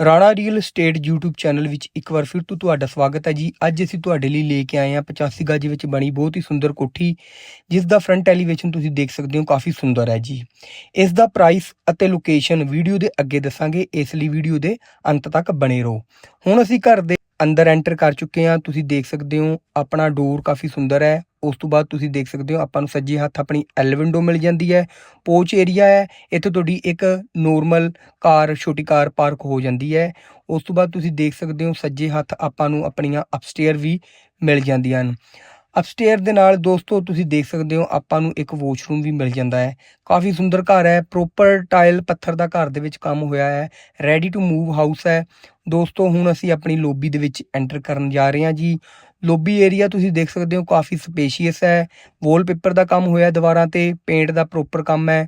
Rana real estate YouTube channel ਵਿੱਚ ਇੱਕ ਵਾਰ ਫਿਰ ਤੋਂ ਤੁਹਾਡਾ ਸਵਾਗਤ ਹੈ ਜੀ। ਅੱਜ ਅਸੀਂ ਤੁਹਾਡੇ ਲਈ ਲੈ ਕੇ ਆਏ ਹਾਂ 85 ਗਜ ਵਿੱਚ ਬਣੀ ਬਹੁਤ ਹੀ ਸੁੰਦਰ ਕੋਠੀ, ਜਿਸ ਦਾ ਫਰੰਟ ਐਲੀਵੇਸ਼ਨ ਤੁਸੀਂ ਦੇਖ ਸਕਦੇ ਹੋ, ਕਾਫੀ ਸੁੰਦਰ ਹੈ ਜੀ। ਇਸ ਦਾ ਪ੍ਰਾਈਸ ਅਤੇ ਲੋਕੇਸ਼ਨ ਵੀਡੀਓ ਦੇ ਅੱਗੇ ਦੱਸਾਂਗੇ, ਇਸ ਲਈ ਵੀਡੀਓ ਦੇ ਅੰਤ ਤੱਕ ਬਣੇ ਰਹੋ। ਹੁਣ ਅਸੀਂ ਘਰ ਦੇ ਅੰਦਰ ਐਂਟਰ ਕਰ ਚੁੱਕੇ ਹਾਂ। ਤੁਸੀਂ ਦੇਖ ਸਕਦੇ ਹੋ, ਆਪਣਾ ਡੋਰ ਕਾਫੀ ਸੁੰਦਰ ਹੈ। ਉਸ ਤੋਂ ਬਾਅਦ ਤੁਸੀਂ ਦੇਖ ਸਕਦੇ ਹੋ, ਆਪਾਂ ਨੂੰ ਸੱਜੇ ਹੱਥ ਆਪਣੀ ਐਲ ਵਿੰਡੋ ਮਿਲ ਜਾਂਦੀ ਹੈ। ਪੋਚ ਏਰੀਆ ਹੈ, ਇੱਥੇ ਤੁਹਾਡੀ ਇੱਕ ਨੋਰਮਲ ਕਾਰ, ਛੋਟੀ ਕਾਰ ਪਾਰਕ ਹੋ ਜਾਂਦੀ ਹੈ। ਉਸ ਤੋਂ ਬਾਅਦ ਤੁਸੀਂ ਦੇਖ ਸਕਦੇ ਹੋ, ਸੱਜੇ ਹੱਥ ਆਪਾਂ ਨੂੰ ਆਪਣੀਆਂ ਅਪਸਟੇਅਰ ਵੀ ਮਿਲ ਜਾਂਦੀਆਂ ਹਨ। ਅਪਸਟੇਅਰ ਦੇ ਨਾਲ ਦੋਸਤੋ, ਤੁਸੀਂ ਦੇਖ ਸਕਦੇ ਹੋ, ਆਪਾਂ ਨੂੰ ਇੱਕ ਵਾਸ਼ਰੂਮ ਵੀ ਮਿਲ ਜਾਂਦਾ ਹੈ। ਕਾਫੀ ਸੁੰਦਰ ਘਰ ਹੈ ਪ੍ਰੋਪਰ ਟਾਇਲ ਪੱਥਰ ਦਾ ਘਰ ਦੇ ਵਿੱਚ ਕੰਮ ਹੋਇਆ ਹੈ ਰੈਡੀ ਟੂ ਮੂਵ ਹਾਊਸ ਹੈ। ਦੋਸਤੋ, ਹੁਣ ਅਸੀਂ ਆਪਣੀ ਲੋਬੀ ਦੇ ਵਿੱਚ ਐਂਟਰ ਕਰਨ ਜਾ ਰਹੇ ਹਾਂ ਜੀ। ਲੋਬੀ ਏਰੀਆ ਤੁਸੀਂ ਦੇਖ ਸਕਦੇ ਹੋ ਕਾਫੀ ਸਪੇਸ਼ੀਅਸ ਹੈ। ਵਾਲਪੇਪਰ ਦਾ ਕੰਮ ਹੋਇਆ ਦੀਵਾਰਾਂ ਤੇ, ਪੇਂਟ ਦਾ ਪ੍ਰੋਪਰ ਕੰਮ ਹੈ।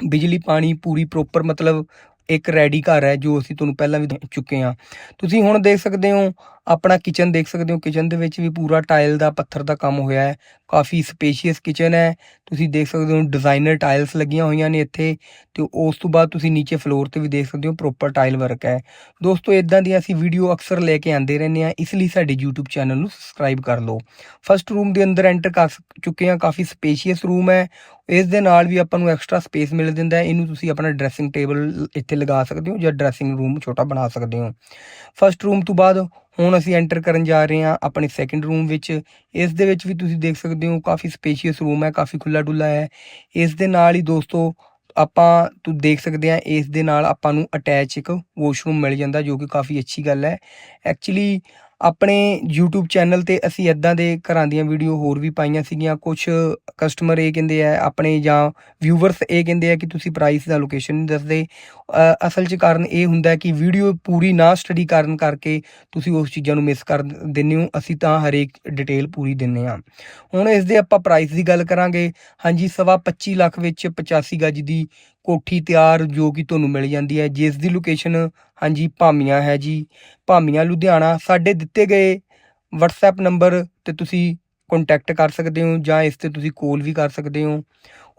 ਬਿਜਲੀ, ਪਾਣੀ ਪੂਰੀ ਪ੍ਰੋਪਰ ਮਤਲਬ ਇੱਕ ਰੈਡੀ ਘਰ ਹੈ ਜੋ ਅਸੀਂ ਤੁਹਾਨੂੰ ਪਹਿਲਾਂ ਵੀ ਦੇਖ ਚੁੱਕੇ ਹਾਂ। ਤੁਸੀਂ ਹੁਣ ਦੇਖ ਸਕਦੇ ਹੋ ਆਪਣਾ ਕਿਚਨ ਦੇਖ ਸਕਦੇ ਹੋ। ਕਿਚਨ ਦੇ ਵਿੱਚ ਵੀ ਪੂਰਾ ਟਾਇਲ ਦਾ, ਪੱਥਰ ਦਾ ਕੰਮ ਹੋਇਆ ਹੈ। ਕਾਫੀ ਸਪੇਸ਼ੀਅਸ ਕਿਚਨ ਹੈ। ਤੁਸੀਂ ਦੇਖ ਸਕਦੇ ਹੋ ਡਿਜ਼ਾਈਨਰ ਟਾਇਲਸ ਲੱਗੀਆਂ ਹੋਈਆਂ ਨੇ ਇੱਥੇ। ਤੇ ਉਸ ਤੋਂ ਬਾਅਦ ਤੁਸੀਂ ਨੀਚੇ ਫਲੋਰ ਤੇ ਵੀ ਦੇਖ ਸਕਦੇ ਹੋ ਪ੍ਰੋਪਰ ਟਾਇਲ ਵਰਕ ਹੈ। ਦੋਸਤੋ ਇਦਾਂ ਦੀਆਂ ਅਸੀਂ ਵੀਡੀਓ ਅਕਸਰ ਲੈ ਕੇ ਆਂਦੇ ਰਹਿੰਦੇ ਆ ਇਸ ਲਈ ਸਾਡੇ YouTube ਚੈਨਲ ਨੂੰ ਸਬਸਕ੍ਰਾਈਬ ਕਰ ਲਓ। ਫਸਟ ਰੂਮ ਦੇ ਅੰਦਰ ਐਂਟਰ ਕਰ ਚੁੱਕੇ ਆ ਕਾਫੀ ਸਪੇਸ਼ੀਅਸ ਰੂਮ ਹੈ। ਇਸ ਦੇ ਨਾਲ ਵੀ ਆਪਾਂ ਨੂੰ ਐਕਸਟਰਾ ਸਪੇਸ ਮਿਲ ਜਾਂਦਾ ਹੈ। ਇਹਨੂੰ ਤੁਸੀਂ ਆਪਣਾ ਡਰੈਸਿੰਗ ਟੇਬਲ ਇੱਥੇ ਲਗਾ ਸਕਦੇ ਹੋ ਜਾਂ ਡਰੈਸਿੰਗ ਰੂਮ ਛੋਟਾ ਬਣਾ ਸਕਦੇ ਹੋ। ਫਸਟ ਰੂਮ ਤੋਂ ਬਾਅਦ ਹੁਣ ਅਸੀਂ ਐਂਟਰ ਕਰਨ ਜਾ ਰਹੇ ਹਾਂ ਆਪਣੇ ਸੈਕੰਡ ਰੂਮ ਵਿੱਚ। ਇਸ ਦੇ ਵਿੱਚ ਵੀ ਤੁਸੀਂ ਦੇਖ ਸਕਦੇ ਹੋ ਕਾਫੀ ਸਪੇਸ਼ੀਅਸ ਰੂਮ ਹੈ, ਕਾਫੀ ਖੁੱਲਾ ਡੁੱਲਾ ਹੈ। ਇਸ ਦੇ ਨਾਲ ਹੀ ਦੋਸਤੋ, ਆਪਾਂ ਤੂੰ ਦੇਖ ਸਕਦੇ ਆ ਇਸ ਦੇ ਨਾਲ ਆਪਾਂ ਨੂੰ ਅਟੈਚ ਇੱਕ ਵਾਸ਼ਰੂਮ ਮਿਲ ਜਾਂਦਾ, ਜੋ ਕਿ ਕਾਫੀ ਅੱਛੀ ਗੱਲ ਹੈ। ਐਕਚੁਅਲੀ ਆਪਣੇ YouTube ਚੈਨਲ ਤੇ ਅਸੀਂ ਇਦਾਂ ਦੇ ਘਰਾਂ ਦੀਆਂ ਵੀਡੀਓ ਹੋਰ ਵੀ ਪਾਈਆਂ ਸੀਗੀਆਂ। ਕੁਝ ਕਸਟਮਰ ਇਹ ਕਹਿੰਦੇ ਆ, ਆਪਣੇ ਜਾਂ ਵਿਊਵਰਸ ਇਹ ਕਹਿੰਦੇ ਆ ਕਿ ਤੁਸੀਂ ਪ੍ਰਾਈਸ ਦਾ ਲੋਕੇਸ਼ਨ ਨਹੀਂ ਦੱਸਦੇ। ਅਸਲ 'ਚ ਕਾਰਨ ਇਹ ਹੁੰਦਾ ਕਿ ਵੀਡੀਓ ਪੂਰੀ ਨਾ ਸਟੱਡੀ ਕਰਨ ਕਰਕੇ ਤੁਸੀਂ ਉਸ ਚੀਜ਼ਾਂ ਨੂੰ ਮਿਸ ਕਰ ਦਿੰਦੇ ਹੋ। ਅਸੀਂ ਤਾਂ ਹਰੇਕ ਡਿਟੇਲ ਪੂਰੀ ਦਿੰਨੇ ਆ ਹੁਣ ਇਸ ਦੇ ਆਪਾਂ ਪ੍ਰਾਈਸ ਦੀ ਗੱਲ ਕਰਾਂਗੇ। ਹਾਂਜੀ, ਸਵਾ 25 ਲੱਖ ਵਿੱਚ 85 ਗਜ ਦੀ ਕੋਠੀ ਤਿਆਰ ਜੋ ਕਿ ਤੁਹਾਨੂੰ ਮਿਲ ਜਾਂਦੀ ਹੈ। ਜਿਸ ਦੀ ਲੋਕੇਸ਼ਨ ਹਾਂਜੀ ਭਾਮੀਆਂ ਹੈ ਜੀ। ਭਾਮੀਆਂ ਲੁਧਿਆਣਾ, ਸਾਡੇ ਦਿੱਤੇ ਗਏ WhatsApp ਨੰਬਰ ਤੇ ਤੁਸੀਂ ਕੰਟੈਕਟ ਕਰ ਸਕਦੇ ਹੋ ਜਾਂ ਇਸ ਤੇ ਤੁਸੀਂ ਕਾਲ ਵੀ ਕਰ ਸਕਦੇ ਹੋ।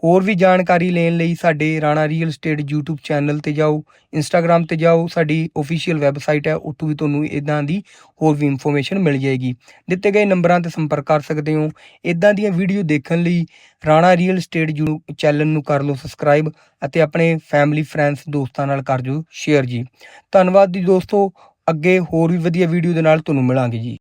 ਹੋਰ ਵੀ ਜਾਣਕਾਰੀ ਲੈਣ ਲਈ ਸਾਡੇ Rana real estate YouTube channel ਤੇ ਜਾਓ, Instagram ਤੇ ਜਾਓ, ਸਾਡੀ ਅਫੀਸ਼ੀਅਲ ਵੈਬਸਾਈਟ ਹੈ, ਉੱਥੋਂ ਵੀ ਤੁਹਾਨੂੰ ਇਦਾਂ ਦੀ ਹੋਰ ਵੀ ਇਨਫੋਰਮੇਸ਼ਨ ਮਿਲ ਜਾਏਗੀ। ਦਿੱਤੇ ਗਏ ਨੰਬਰਾਂ ਤੇ ਸੰਪਰਕ ਕਰ ਸਕਦੇ ਹੋ। ਇਦਾਂ ਦੀਆਂ ਵੀਡੀਓ ਦੇਖਣ ਲਈ ਰਾਣਾ ਰੀਅਲ ਏਸਟੇਟ ਚੈਨਲ ਨੂੰ ਕਰ ਲਓ ਸਬਸਕ੍ਰਾਈਬ ਅਤੇ ਆਪਣੇ ਫੈਮਿਲੀ ਫਰੈਂਡਸ ਦੋਸਤਾਂ ਨਾਲ ਕਰ ਜੋ ਸ਼ੇਅਰ ਜੀ। ਧੰਨਵਾਦ ਜੀ ਦੋਸਤੋ। ਅੱਗੇ ਹੋਰ ਵੀ ਵਧੀਆ ਵੀਡੀਓ ਦੇ ਨਾਲ ਤੁਹਾਨੂੰ ਮਿਲਾਂਗੇ ਜੀ।